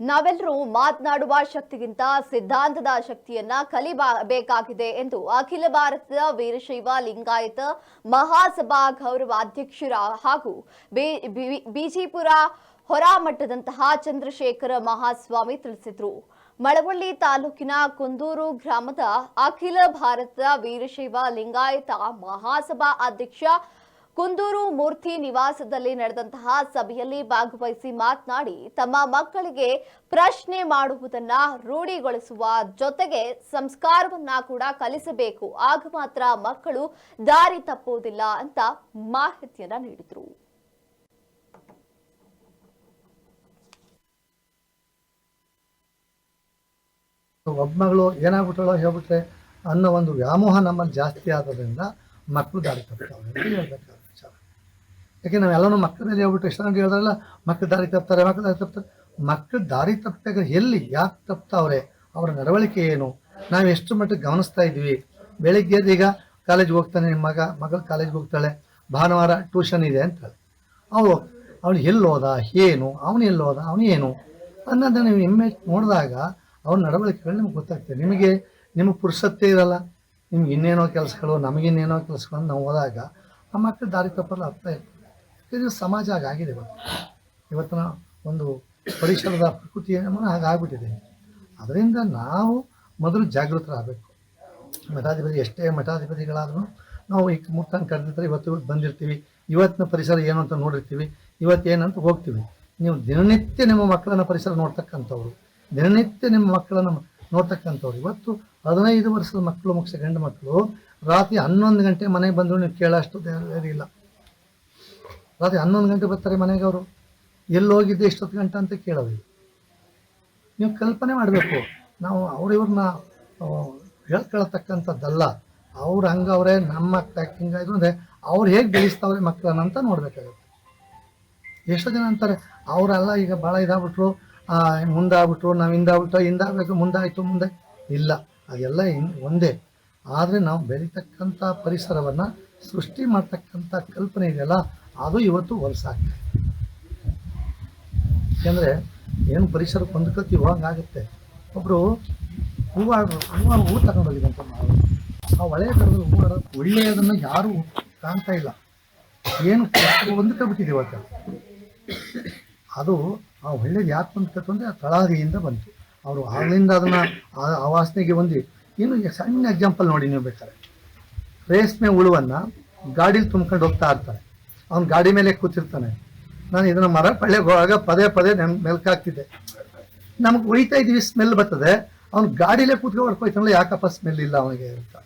ನಾವೆಲ್ಲರೂ ಮಾತನಾಡುವ ಶಕ್ತಿಗಿಂತ ಸಿದ್ಧಾಂತದ ಶಕ್ತಿಯನ್ನ ಕಲಿಬೇಕಾಗಿದೆ ಎಂದು ಅಖಿಲ ಭಾರತ ವೀರಶೈವ ಲಿಂಗಾಯತ ಮಹಾಸಭಾ ಗೌರವ ಅಧ್ಯಕ್ಷರ ಹಾಗೂ ಬಿಜಿಪುರ ಹೊರಮಟ್ಟದಂತಹ ಚಂದ್ರಶೇಖರ ಮಹಾಸ್ವಾಮಿ ತಿಳಿಸಿದರು. ಮಳವಳ್ಳಿ ತಾಲೂಕಿನ ಕುಂದೂರು ಗ್ರಾಮದ ಅಖಿಲ ಭಾರತ ವೀರಶೈವ ಲಿಂಗಾಯತ ಮಹಾಸಭಾ ಅಧ್ಯಕ್ಷ ಕುಂದೂರು ಮೂರ್ತಿ ನಿವಾಸದಲ್ಲಿ ನಡೆದಂತಹ ಸಭೆಯಲ್ಲಿ ಭಾಗವಹಿಸಿ ಮಾತನಾಡಿ, ತಮ್ಮ ಮಕ್ಕಳಿಗೆ ಪ್ರಶ್ನೆ ಮಾಡುವುದನ್ನ ರೂಢಿಗೊಳಿಸುವ ಜೊತೆಗೆ ಸಂಸ್ಕಾರವನ್ನ ಕೂಡ ಕಲಿಸಬೇಕು. ಆಗ ಮಾತ್ರ ಮಕ್ಕಳು ದಾರಿ ತಪ್ಪುವುದಿಲ್ಲ ಅಂತ ಮಾಹಿತಿಯನ್ನ ನೀಡಿದರು. ಒಬ್ಬ ಮಗಳು ಏನಾಗ್ಬಿಟ್ಟಳೋ ಹೇಳ್ಬಿಟ್ರೆ ಅನ್ನೋ ಒಂದು ವ್ಯಾಮೋಹ ನಮ್ಮಲ್ಲಿ ಜಾಸ್ತಿ ಆಗೋದ್ರಿಂದ ಮಕ್ಕಳು ದಾರಿ ವಿಚಾರ ಯಾಕೆ ನಾವೆಲ್ಲನೂ ಮಕ್ಕಳ ಮೇಲೆ ಹೇಳ್ಬಿಟ್ಟು ಎಷ್ಟು ಜನ ಹೇಳಿದ್ರಲ್ಲ ಮಕ್ಕಳು ದಾರಿ ತಪ್ತಾರೆ, ಮಕ್ಕಳು ದಾರಿ ತಪ್ತಾರೆ. ಮಕ್ಕಳು ದಾರಿ ತಪ್ಪಾಗ ಎಲ್ಲಿ ಯಾಕೆ ತಪ್ತಾವ್ರೆ? ಅವರ ನಡವಳಿಕೆ ಏನು? ನಾವು ಎಷ್ಟು ಮಟ್ಟಿಗೆ ಗಮನಿಸ್ತಾ ಇದ್ವಿ? ಬೆಳಿಗ್ಗೆ ಈಗ ಕಾಲೇಜ್ಗೆ ಹೋಗ್ತಾನೆ ನಿಮ್ಮ ಮಗ, ಮಗಳು ಕಾಲೇಜ್ಗೆ ಹೋಗ್ತಾಳೆ, ಭಾನುವಾರ ಟ್ಯೂಷನ್ ಇದೆ ಅಂತಾಳೆ ಅವಳು ಅವಳು ಎಲ್ಲಿ ಹೋದ? ಏನು? ಅವನು ಎಲ್ಲಿ ಹೋದ? ಅವನು ಏನು? ಅನ್ನೋದನ್ನ ನೀವು ಹೆಮ್ಮೆ ನೋಡಿದಾಗ ಅವ್ರ ನಡವಳಿಕೆಗಳು ನಿಮ್ಗೆ ಗೊತ್ತಾಗ್ತದೆ. ನಿಮಗೆ ನಿಮಗೆ ಪುರುಸತ್ತೇ ಇರಲ್ಲ. ನಿಮ್ಗೆ ಇನ್ನೇನೋ ಕೆಲಸಗಳು ನಮಗಿನ್ನೇನೋ ಕೆಲಸಗಳು ನಾವು ಹೋದಾಗ ಆ ಮಕ್ಕಳು ದಾರಿ ತಪ್ಪಲ್ಲ ಅರ್ಥ ಇರ್ತದೆ. ಇದು ಸಮಾಜ ಹಾಗಾಗಿದೆ ಇವತ್ತು ಇವತ್ತಿನ ಒಂದು ಪರಿಸರದ ಪ್ರಕೃತಿ ಹಾಗಾಗ್ಬಿಟ್ಟಿದೆ ಅದರಿಂದ ನಾವು ಮೊದಲು ಜಾಗೃತರಾಗಬೇಕು. ಮಠಾಧಿಪತಿ ಎಷ್ಟೇ ಮಠಾಧಿಪತಿಗಳಾದರೂ ನಾವು ಈಗ ಮುಕ್ತಾನ್ ಕರೆದಿದ್ರೆ ಇವತ್ತು ಬಂದಿರ್ತೀವಿ, ಇವತ್ತಿನ ಪರಿಸರ ಏನು ಅಂತ ನೋಡಿರ್ತೀವಿ, ಇವತ್ತು ಏನಂತ ಹೋಗ್ತೀವಿ. ನೀವು ದಿನನಿತ್ಯ ನಿಮ್ಮ ಮಕ್ಕಳನ್ನ ಪರಿಸರ ನೋಡ್ತಕ್ಕಂಥವ್ರು, ದಿನನಿತ್ಯ ನಿಮ್ಮ ಮಕ್ಕಳನ್ನ ನೋಡ್ತಕ್ಕಂಥವ್ರು. ಇವತ್ತು ಹದಿನೈದು ವರ್ಷದ ಮಕ್ಕಳು ಮುಗಿಸ ಗಂಡು ಮಕ್ಕಳು, ರಾತ್ರಿ ಹನ್ನೊಂದು ಗಂಟೆ ಮನೆಗೆ ಬಂದರು ನೀವು ಕೇಳೋಷ್ಟು ಇಲ್ಲ. ರಾತ್ರಿ ಹನ್ನೊಂದು ಗಂಟೆ ಬರ್ತಾರೆ ಮನೆಗೆ ಅವರು. ಎಲ್ಲಿ ಹೋಗಿದ್ದೆ ಎಷ್ಟೊತ್ತು ಗಂಟೆ ಅಂತ ಕೇಳೋದು. ನೀವು ಕಲ್ಪನೆ ಮಾಡಬೇಕು. ನಾವು ಅವ್ರಿವ್ರನ್ನ ಹೇಳ್ಕೊಳತಕ್ಕಂಥದ್ದಲ್ಲ. ಹಂಗೆ ಹಂಗವ್ರೆ ನಮ್ಮ ಪ್ಯಾಕಿಂಗ್ ಆಯಿತು ಅಂದರೆ ಅವ್ರು ಹೇಗೆ ಬೆಳೆಸ್ತಾವ್ರೆ ಮಕ್ಕಳನ್ನ ಅಂತ ನೋಡಬೇಕಾಗುತ್ತೆ. ಎಷ್ಟೋ ಜನ ಅಂತಾರೆ, ಅವರೆಲ್ಲ ಈಗ ಭಾಳ ಇದಾಗ್ಬಿಟ್ರು. ಮುಂದಾಗ್ಬಿಟ್ರು, ನಾವು ಹಿಂದಾಗ್ಬಿಟ್ಟು ಹಿಂದಾಗಬೇಕು, ಮುಂದಾಯಿತು, ಮುಂದೆ. ಇಲ್ಲ, ಅದೆಲ್ಲ ಒಂದೇ. ಆದರೆ ನಾವು ಬೆಳೀತಕ್ಕಂಥ ಪರಿಸರವನ್ನು ಸೃಷ್ಟಿ ಮಾಡ್ತಕ್ಕಂಥ ಕಲ್ಪನೆ ಇದೆಯಲ್ಲ ಅದು ಇವತ್ತು ಹೊಲಸಾಗ್ತದೆ ಯಾಕೆಂದರೆ ಏನು ಪರಿಸರ ಹೊಂದ್ಕೊತೀವೋ ಹಂಗಾಗುತ್ತೆ ಒಬ್ಬರು ಹೂವು ಹೂವು ಹೂ ಹೋಗಿದಂತ ನಾವು. ಆ ಒಳ್ಳೆಯ ಥರದಲ್ಲಿ ಹೂವು ಒಳ್ಳೆಯದನ್ನು ಯಾರೂ ಕಾಣ್ತಾ ಇಲ್ಲ. ಏನು ಹೊಂದ್ಕೊಬಿಟ್ಟಿದೆ ಇವತ್ತು. ಅದು ಆ ಒಳ್ಳೇದು ಯಾಕೆ ಬಂದ್ಕತ್ತು ಅಂದರೆ ಆ ತಳಹದಿಯಿಂದ ಬಂತು. ಅವರು ಆಗಲಿಂದ ಅದನ್ನು ಆ- ವಾಸನೆಗೆ ಬಂದು, ಇನ್ನು ಸಣ್ಣ ಎಕ್ಸಾಂಪಲ್ ನೋಡಿ ನೀವು ಬೇಕಾದ್ರೆ. ರೇಷ್ಮೆ ಹುಳುವನ್ನು ಗಾಡೀಲಿ ತುಂಬ್ಕೊಂಡು ಹೋಗ್ತಾ ಇರ್ತಾನೆ ಅವ್ನು ಗಾಡಿ ಮೇಲೆ ಕೂತಿರ್ತಾನೆ. ನಾನು ಇದನ್ನ ಮರ ಪಳ್ಳೆಗೆ ಹೋಗ ಪದೇ ಪದೇ ನೆನ್ ಮೆಲ್ಕಾಗ್ತಿದ್ದೆ ನಮ್ಗೆ ಒಯ್ತಾ ಇದೀವಿ ಸ್ಮೆಲ್ ಬರ್ತದೆ. ಅವ್ನು ಗಾಡಿಲೇ ಕೂತ್ಕೊಂಡು ಹೊಡ್ಕೊಯ್ತಾನಲ್ಲ, ಯಾಕಪ್ಪ ಸ್ಮೆಲ್ ಇಲ್ಲ ಅವನಿಗೆ ಅಂತ.